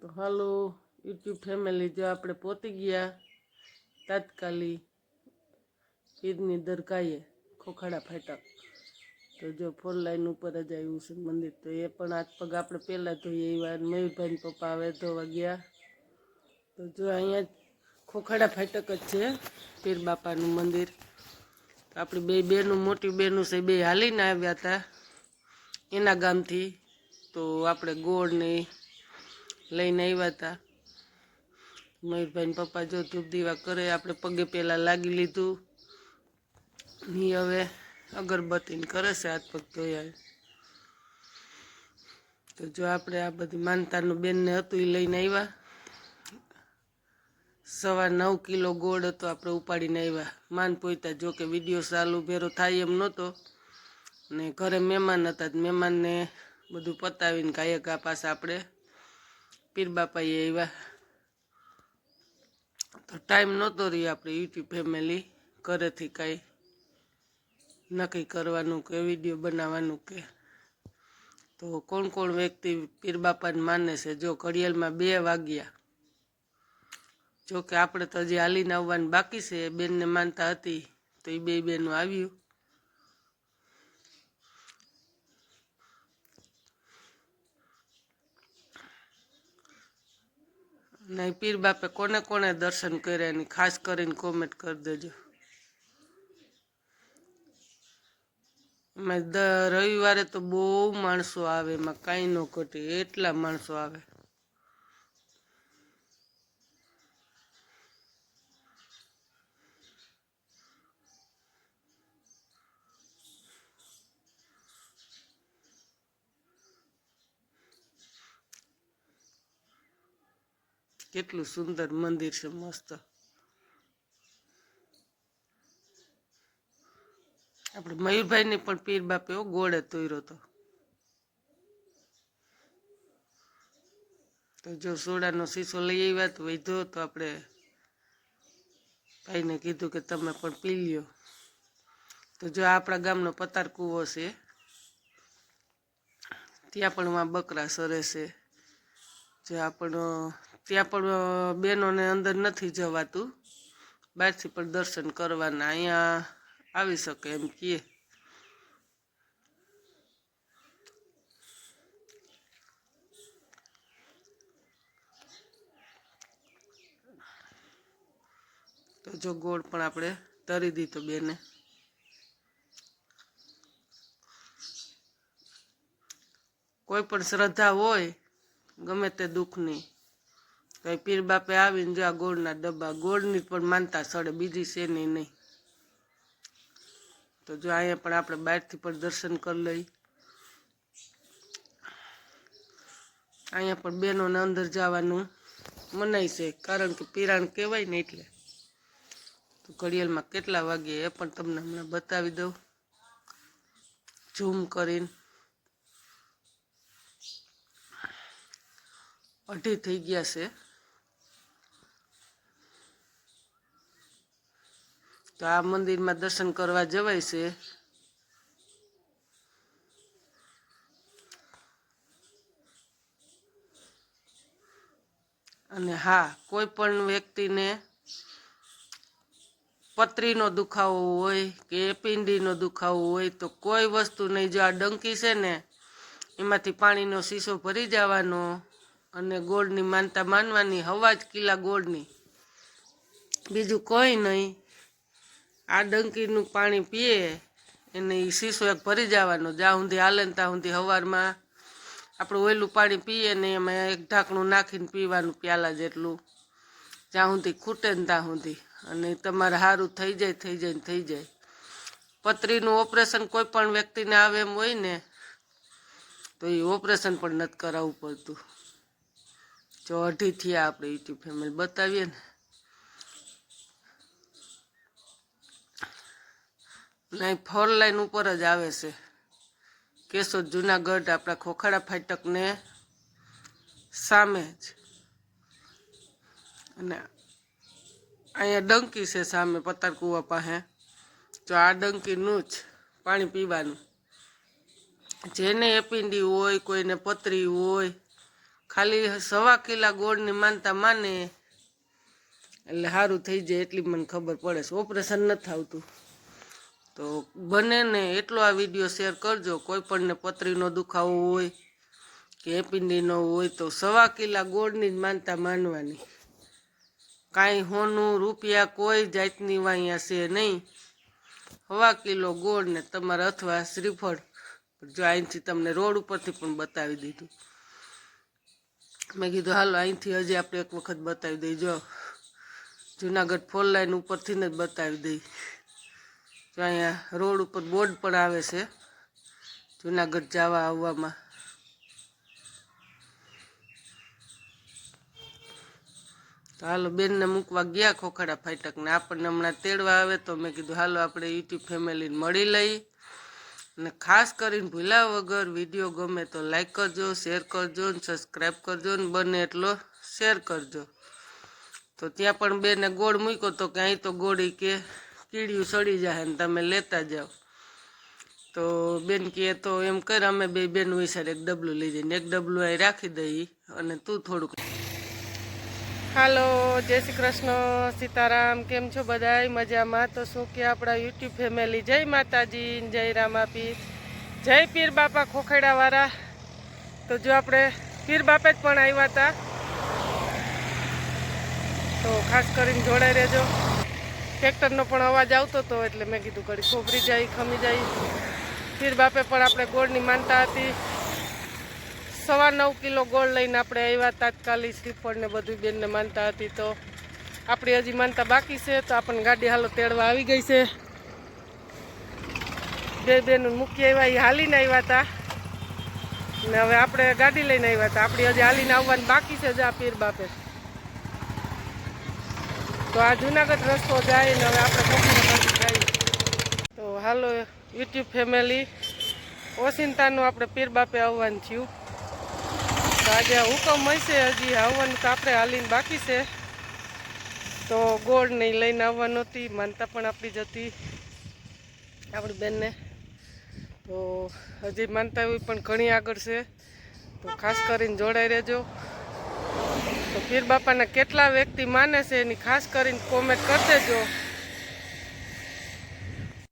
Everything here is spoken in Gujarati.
તો હાલો, યુટ્યુબ ફેમિલી જો આપણે પહોંચી ગયા તાત્કાલિક ઈદની દરગાહે ખોખાડા ફાટક તો જો ફોર લાઈન ઉપર જ આવ્યું છે મંદિર, તો એ પણ હાથ પગ આપણે પહેલાં ધોઈએ એવા મયુરભાઈ પપ્પા આવે ધોવા ગયા. તો જો અહીંયા ખોખાડા ફાટક જ છે, પીર બાપાનું મંદિર. આપણી બે બેનું, મોટી બેનું છે બે હાલીને આવ્યા હતા એના ગામથી. તો આપણે ગોળ ને લઈને આવ્યા હતા. મયુરભાઈ પપ્પા જો ધૂપ દીવા કરે, આપણે પગે પહેલાં લાગી લીધું. ની હવે અગરબત્તીને કરે છે હાથ પગ ધોયા તો જો આપણે આ બધી માનતાનું બેનને હતું એ લઈને આવ્યા. સવા નવ કિલો ગોળ હતો આપણે ઉપાડીને આવ્યા. માન પોઈતા જો કે વીડિયો ચાલુ ભેરો થાય એમ નહોતો. ને ઘરે મહેમાન હતા મહેમાનને બધું પતાવીને કાંઈ પાસે આપણે. પીર બાપાએ આવ્યા. તો ટાઈમ નહોતો રહ્યો આપણે યુટ્યુબ ફેમિલી ઘરેથી કાંઈ નક્કી કરવાનું કે વીડિયો બનાવવાનું કે. તો કોણ કોણ વ્યક્તિ પીર બાપાને માને છે? જો ઘડિયાળમાં બે વાગ્યા. જો કે આપણે તો હજી હાલીને આવવાનું બાકી છે બેનને માનતા હતી, તો એ બે બેનું આવ્યું. નહીં, પીર બાપે કોને કોને દર્શન કર્યા એની? ખાસ કરીને કોમેન્ટ કરી દેજો. એમાં રવિવારે તો બહુ માણસો આવે, એમાં કાંઈ ન ઘટે, એટલા માણસો આવે. કેટલું સુંદર મંદિર છે, મસ્ત. આપણે મયુરભાઈને પણ પીર બાપે એવો ગોળે તોર્યો તો. જો સોડાનો શીશો લઈ આવ્યા તો વધો તો આપણે ભાઈને કીધું કે તમે પણ પી લ્યો. તો જો આપણા ગામનો પતાર કૂવો છે, ત્યાં પણ માં બકરા સરે છે. જે આપણો ત્યાં પણ બહેનોને અંદર નથી જવાતું. બહારથી પણ દર્શન કરવાના, અહીંયા આવી શકે એમ કીએ. તો જો ગોળ પણ આપણે તરી દીધો બેને. કોઈ પણ શ્રદ્ધા હોય, ગમે તે દુઃખની. કઈ પીર બાપે આવીને જો આ ગોળના ડબ્બા, ગોળની પણ માનતા સડે બીજી છે નહીં નહીં. તો જો અહીંયા પણ આપણે બહારથી પણ દર્શન કરી લઈ અહીંયા પણ બહેનોને અંદર જવાનું મનાય છે, કારણ કે પીરાણ કહેવાય ને એટલે. તો ઘડિયાળમાં કેટલા વાગે એ પણ તમને હમણાં બતાવી દઉં. ઝૂમ કરીને. અઢી થઈ ગયા છે. તો આ મંદિરમાં દર્શન કરવા જવાય છે. અને હા, કોઈ પણ વ્યક્તિને પતરીનો દુખાવો હોય કે પિંડીનો દુખાવો હોય તો કોઈ વસ્તુ નહીં. જો આ ડંકી છે ને, એમાંથી પાણીનો શીશો ભરી જવાનો અને ગોળની માનતા માનવાની, હવા જ કિલ્લા ગોળની. બીજું કોઈ નહીં. આ ડંકીનું પાણી પીએ એને એ શીશો એક ભરી જવાનો. જ્યાં સુધી હાલે ત્યાં સુધી સવારમાં આપણે ઓયલું પાણી પીએ ને એમાં એક ઢાંકણું નાખીને પીવાનું પ્યાલા જેટલું. જ્યાં સુધી ખૂટે ને ત્યાં સુધી. અને તમારે સારું થઈ જાય થઈ જાય ને થઈ જાય. પતરીનું ઓપરેશન કોઈ પણ વ્યક્તિને આવે એમ હોય ને, તો એ ઓપરેશન પણ નથી કરાવવું પડતું. જો અઢી થયા આપણે યુટ્યુબ ફેમિલી. બતાવીએ ને. નહીં ફોર લાઈન ઉપર જ આવે છે. કેશોદ, જુનાગઢ, આપણા ખોખાડા ફાટકને સામે જ. અને અહીંયા ડંકી છે સામે પતાર કૂવા પાસે. તો આ ડંકીનું જ પાણી પીવાનું. જેને એપિંડી હોય, કોઈને પતરી હોય, ખાલી સવા કિલા ગોળની માનતા માને. એટલે સારું થઈ જાય એટલી મને ખબર પડે છે. ઓપરેશન નથી આવતું. તો બને ને એટલો આ વીડિયો શેર કરજો. કોઈ પણને પથરીનો દુખાવો હોય, કે એપિંડીનો હોય, તો સવા કિલા ગોળની જ માનતા માનવાની. કાંઈ હોનું રૂપિયા કોઈ જાતની વાંયા છે નહીં. સવા કિલો ગોળ ને તમારા અથવા શ્રીફળ. જો અહીંથી તમને રોડ ઉપરથી પણ બતાવી દીધું. મેં કીધું, હાલો અહીંથી હજી આપણે એક વખત બતાવી દઈ જો જુનાગઢ ફોર લાઈન ઉપરથી જ બતાવી દઈ. જો અહીંયા રોડ ઉપર બોર્ડ પણ આવે છે, જુનાગઢ જવા આવવામાં. તો હાલો બેનને મૂકવા ગયા ખોખડા ફાટકને. આપણને હમણાં તેડવા આવે તો મેં કીધું, હાલો આપણે યુટ્યુબ ફેમિલીને મળી લઈ. અને ખાસ કરીને ભૂલા વગર વીડિયો ગમે તો લાઈક કરજો શેર કરજો ને સબસ્ક્રાઈબ કરજો ને બને એટલો શેર કરજો. તો ત્યાં પણ બેને ગોળ મૂક્યો તો કે અહીં તો ગોળી કે કીડિયું સડી જાય ને તમે લેતા જાઓ. તો બેન કહે તો એમ કર, અમે બે બેન વિચાર એક ડબલું લઈ જઈને, એક ડબલું અહીં રાખી દઈ અને તું થોડુંક હાલો, જય શ્રી કૃષ્ણ, સીતારામ, કેમ છો બધા મજામાં? તો શું કે આપણા યુટ્યુબ ફેમિલી? જય માતાજી જય રામાપી જય પીર બાપા ખોખેડાવાળા. તો જો આપણે પીર બાપે જ પણ આવ્યા હતા. તો ખાસ કરીને જોડાઈ રહેજો. ટ્રેક્ટરનો પણ અવાજ આવતો હતો એટલે મેં કીધું કરી ખોભરી જાય, ખમી જાય. પીર બાપે પણ આપણે ગોળની માનતા હતી. સવા નવ કિલો ગોળ લઈને આપણે આવ્યા તાત્કાલિક શ્રીફળને બધું બેનને માનતા હતી તો આપણી હજી માનતા બાકી છે તો આપણને ગાડી હાલો તેડવા આવી ગઈ છે. બે બેનું મૂકી આવ્યા એ હાલીને આવ્યા હતા ને હવે આપણે ગાડી લઈને આવ્યા હતા આપણી હજી હાલીને આવવાની બાકી છે જ આ પીર બાપે. તો આ જુનાગઢ રસ્તો જાય ને હવે આપણે જઈએ. તો હાલો, યુટ્યુબ ફેમિલી. ઓસિંતાનું આપણે પીર બાપે આવવાનું થયું. તો આજે હુકમ હશે હજી, આવવાનું તો આપણે હાલીને બાકી છે. તો ગોળ નહીં લઈને આવવાનું હતી માનતા પણ આપણી જતી આપણી બેનને. તો હજી માનતા એવી પણ ઘણી આગળ છે. તો ખાસ કરીને જોડાઈ રહેજો. તો પીર બાપાના કેટલા વ્યક્તિ માને છે એની ખાસ કરીને કોમેન્ટ કરી દેજો.